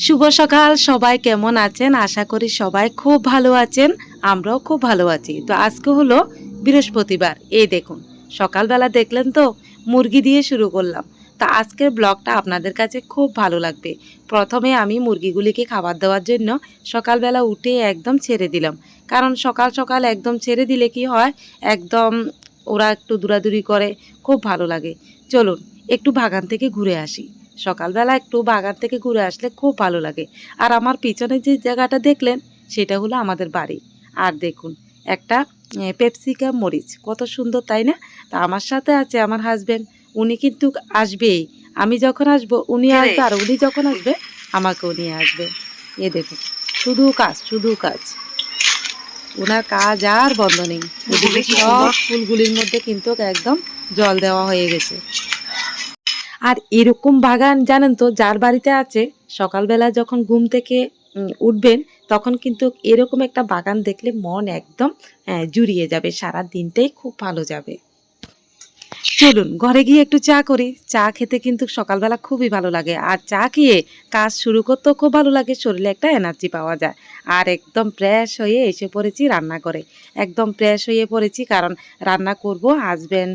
শুভ সকাল, সবাই কেমন আছেন? আশা করি সবাই খুব ভালো আছেন, আমরাও খুব ভালো আছি। তো আজকে হলো বৃহস্পতিবার, এই দেখুন, সকালবেলা দেখলেন তো, মুরগি দিয়ে শুরু করলাম। তা আজকের ব্লগটা আপনাদের কাছে খুব ভালো লাগবে। প্রথমে আমি মুরগিগুলিকে খাবার দেওয়ার জন্য সকালবেলা উঠে একদম ছেড়ে দিলাম। কারণ সকাল সকাল একদম ছেড়ে দিলে কি হয়, একদম ওরা একটু দূরাদুরি করে, খুব ভালো লাগে। চলুন, একটু বাগান থেকে ঘুরে আসি। সকালবেলা একটু বাগান থেকে ঘুরে আসলে খুব ভালো লাগে। আর আমার পিছনে যে জায়গাটা দেখলেন সেটা হলো আমাদের বাড়ি। আর দেখুন একটা পেপসিকাম মরিচ কত সুন্দর তাই না? তা আমার সাথে আছে আমার হাজবেন্ড উনি কিন্তু আসবেই। আমি যখন আসব উনি আসবে আর উনি যখন আসবে আমাকেও নিয়ে আসবে। এ দেখুন শুধু কাজ শুধু কাজ। ওনার কাজ আর বন্ধ নেই। সব ফুলগুলির মধ্যে কিন্তু একদম জল দেওয়া হয়ে গেছে। আর এরকম বাগান জানেন তো, যার বাড়িতে আছে, সকালবেলা যখন ঘুম থেকে উঠবেন, তখন কিন্তু এরকম একটা বাগান দেখলে মন একদম জুড়িয়ে যাবে সারা দিনটাই খুব ভালো যাবে। চলুন, ঘরে গিয়ে একটু চা করি। চা খেতে কিন্তু সকালবেলা খুবই ভালো লাগে। আর চা খেয়ে কাজ শুরু করতেও খুব ভালো লাগে, শরীরে একটা এনার্জি পাওয়া যায়। আর একদম ফ্রেশ হয়ে এসে পড়েছি রান্না করে। একদম ফ্রেশ হয়ে পড়েছি, কারণ রান্না করব হাজব্যান্ড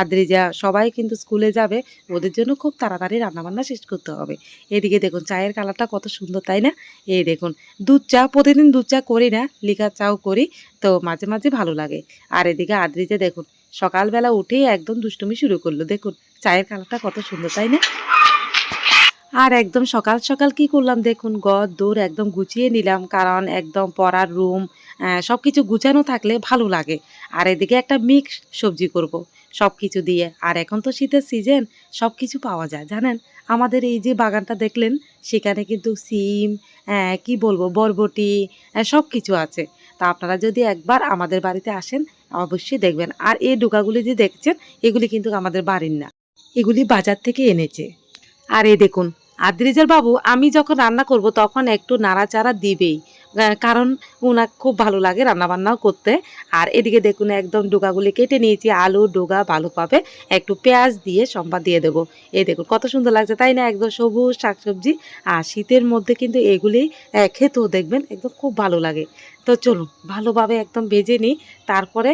আদ্রিজা সবাই কিন্তু স্কুলে যাবে, ওদের জন্য খুব তাড়াতাড়ি রান্নাবান্না শেষ করতে হবে। এদিকে দেখুন, চায়ের কালারটা কত সুন্দর, তাই না? এই দেখুন, দুধ চা, প্রতিদিন দুধ চা করি না, লিকার চাও করি, তো মাঝে মাঝে ভালো লাগে। আর এদিকে আদ্রিজা দেখুন সকালবেলা উঠেই একদম দুষ্টুমি শুরু করল। দেখুন, চায়ের কালারটা কত সুন্দর, তাই না? আর একদম সকাল সকাল কি করলাম? দেখুন, গদ, দৌড় একদম গুছিয়ে নিলাম, কারণ একদম পড়ার রুম সব কিছু গুছানো থাকলে ভালো লাগে। আর এদিকে একটা মিক্স সবজি করব সব কিছু দিয়ে। আর এখন তো শীতের সিজন সব কিছু পাওয়া যায়, জানেন? আমাদের এই যে বাগানটা দেখলেন, সেখানে কিন্তু সিম কি বলব, বরবটি সব কিছু আছে। তা আপনারা যদি একবার আমাদের বাড়িতে আসেন, অবশ্যই দেখবেন। আর এই ডোকাগুলি যে দেখছেন, এগুলি কিন্তু আমাদের বাড়ির না। এগুলি বাজার থেকে এনেছে। আর এ দেখুন, আদ্রিজার বাবু, আমি যখন রান্না করব, তখন একটু নাড়াচাড়া দিবেই। কারণ ওনার খুব ভালো লাগে রান্নাবান্নাও করতে। আর এদিকে দেখুন একদম ডোকাগুলি কেটে নিয়েছি, আলু, ডোগা ভালোভাবে একটু পেঁয়াজ দিয়ে সম্বাদ দিয়ে দেবো। এই দেখুন কত সুন্দর লাগছে, তাই না? একদম সবুজ শাকসবজি। আর শীতের মধ্যে কিন্তু এগুলি খেতেও দেখবেন একদম খুব ভালো লাগে। তো চলুন ভালোভাবে একদম ভেজে নিই। তারপরে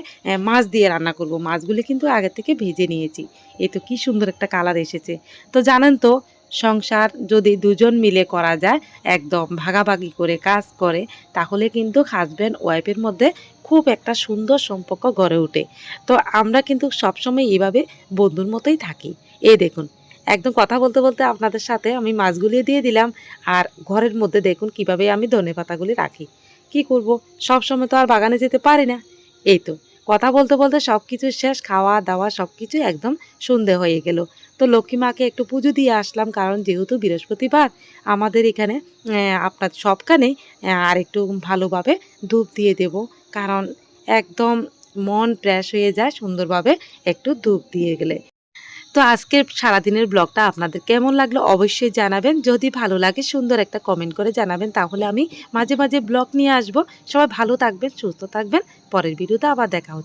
মাছ দিয়ে রান্না করব। মাছগুলি কিন্তু আগে থেকে ভেজে নিয়েছি। এই তো কী সুন্দর একটা কালার এসেছে। তো জানেন তো সংসার যদি দুজন মিলে করা যায়, একদম ভাগাভাগি করে কাজ করে, তাহলে কিন্তু হাজব্যান্ড ওয়াইফের মধ্যে খুব একটা সুন্দর সম্পর্ক গড়ে ওঠে। তো আমরা কিন্তু সবসময় এইভাবে বন্ধুর মতোই থাকি। এই দেখুন, একদম কথা বলতে বলতে আপনাদের সাথে আমি মাছগুলি দিয়ে দিলাম, আর ঘরের মধ্যে দেখুন কীভাবে আমি ধনে পাতাগুলি রাখি। কি করব? সব সময় তো আর বাগানে যেতে পারি না। এই তো কথা বলতে বলতে সব কিছু শেষ, খাওয়া দাওয়া সব কিছু একদম সন্ধে হয়ে গেল। তো লক্ষ্মী মাকে একটু পুজো দিয়ে আসলাম, কারণ যেহেতু বৃহস্পতিবার, আমাদের এখানে আপনার সবখানেই আর একটু ভালোভাবে ধূপ দিয়ে দেব। কারণ একদম মন ফ্রেশ হয়ে যায় সুন্দরভাবে একটু ধূপ দিয়ে গেলে। তো আজকের সারাদিনের ব্লগটা আপনাদের কেমন লাগল অবশ্যই জানাবেন। যদি ভালো লাগে সুন্দর একটা কমেন্ট করে জানাবেন, তাহলে আমি মাঝে মাঝে ব্লগ নিয়ে আসব। সবাই ভালো থাকবেন, সুস্থ থাকবেন। পরের ভিডিওতে আবার দেখা হচ্ছে।